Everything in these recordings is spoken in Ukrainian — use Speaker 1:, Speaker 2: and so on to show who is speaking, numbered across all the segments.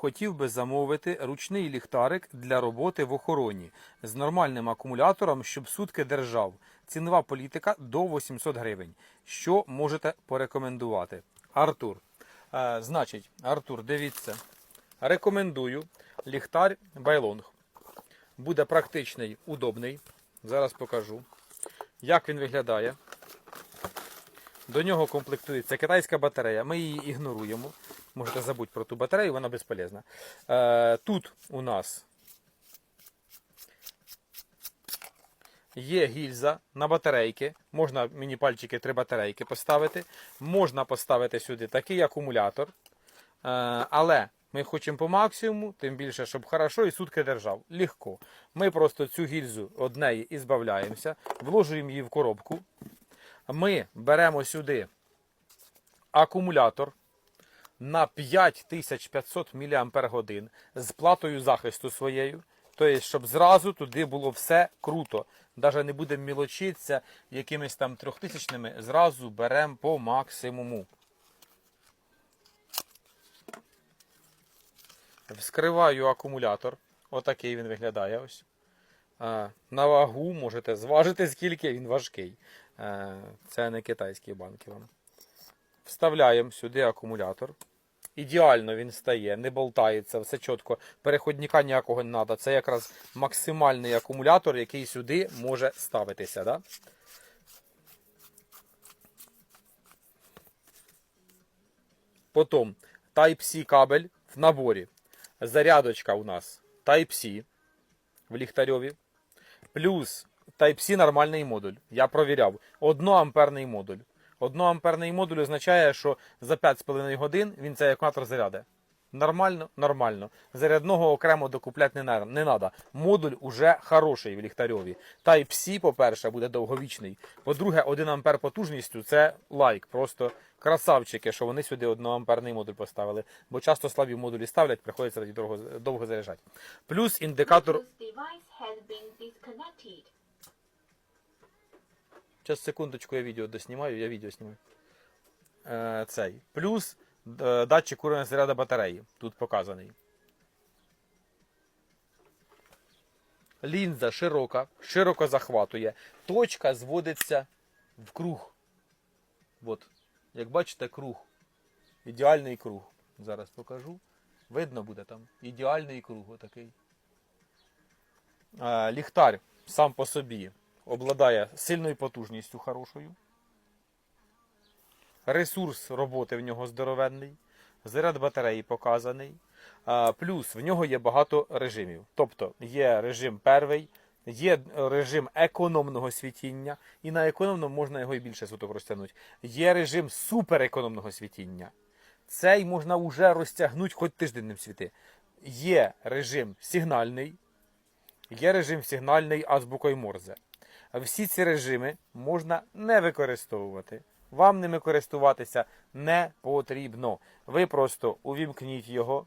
Speaker 1: хотів би замовити ручний ліхтарик для роботи в охороні з нормальним акумулятором, щоб сутки держав. Цінова політика до 800 гривень. Що можете порекомендувати? Артур. Е, значить, Артур, дивіться. Рекомендую ліхтар Байлонг. Буде практичний, удобний. Зараз покажу, як він виглядає. До нього комплектується китайська батарея. Ми її ігноруємо. Можете забути про ту батарею, вона безполезна. Е, тут у нас є гільза на батарейки. Можна мені пальчики три батарейки поставити. Можна поставити сюди такий акумулятор. Е, але ми хочемо по максимуму, тим більше, щоб хорошо і сутки держав. Легко. Ми просто цю гільзу од неї і збавляємося, вложуємо її в коробку. Ми беремо сюди акумулятор на 5500 мАч з платою захисту своєю. Тобто, щоб зразу туди було все круто. Навіть не будемо мілочитися якимись там трьохтисячними, зразу беремо по максимуму. Вскриваю акумулятор. Отакий він виглядає ось. На вагу можете зважити, скільки він важкий. Це не китайські банки вам. Вставляємо сюди акумулятор. Ідеально він стає, не болтається, все чітко. Переходника ніякого не треба. Це якраз максимальний акумулятор, який сюди може ставитися. Да? Потім Type-C кабель в наборі. Зарядочка у нас Type-C в ліхтарьові. Плюс Type-C нормальний модуль. Я провіряв. 1 амперний модуль. 1 амперний модуль означає, що за 5,5 годин він цей акумулятор заряде. Нормально, нормально. Зарядного окремо докупляти не не треба. Модуль уже хороший в ліхтарьові. Type-C, по-перше, буде довговічний. По-друге, 1 ампер потужністю це лайк. Просто красавчики, що вони сюди 1 амперний модуль поставили. Бо часто слабі модулі ставлять, приходиться довго, довго заряджати. Плюс індикатор. Зараз секундочку, я відео доснімаю, я відео знімаю. Е, цей. Плюс е, датчик уровня заряду батареї. Тут показаний. Лінза широка, широко захватує. Точка зводиться в круг. От. Як бачите, круг. Ідеальний круг. Зараз покажу. Видно буде там. Ідеальний круг отакий. Е, ліхтар сам по собі обладає сильною потужністю хорошою. Ресурс роботи в нього здоровенний, заряд батареї показаний. Плюс в нього є багато режимів. Тобто є режим перший, є режим економного світіння, і на економному можна його і більше суток розтягнути. Є режим суперекономного світіння. Цей можна вже розтягнути хоч тиждень ним світи. Є режим сигнальний, є режим сигнальний азбукою Морзе. Всі ці режими можна не використовувати. Вам ними користуватися не потрібно. Ви просто увімкніть його,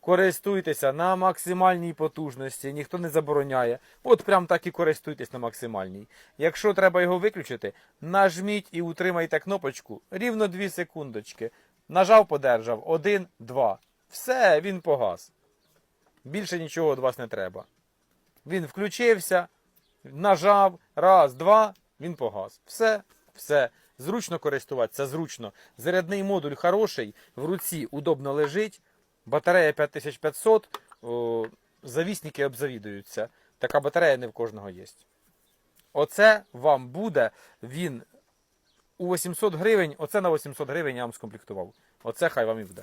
Speaker 1: користуйтеся на максимальній потужності, ніхто не забороняє. От прям так і користуйтесь на максимальній. Якщо треба його виключити, нажміть і утримайте кнопочку рівно 2 секундочки. Нажав, подержав. Один, два. Все, він погас. Більше нічого від вас не треба. Він включився, нажав, раз, два, він погас. Все, все. Зручно користуватися, зручно. Зарядний модуль хороший, в руці удобно лежить. Батарея 5500, о, завісники обзавідуються. Така батарея не в кожного є. Оце вам буде він у 800 гривень, оце на 800 гривень я вам скомплектував. Оце хай вам і буде.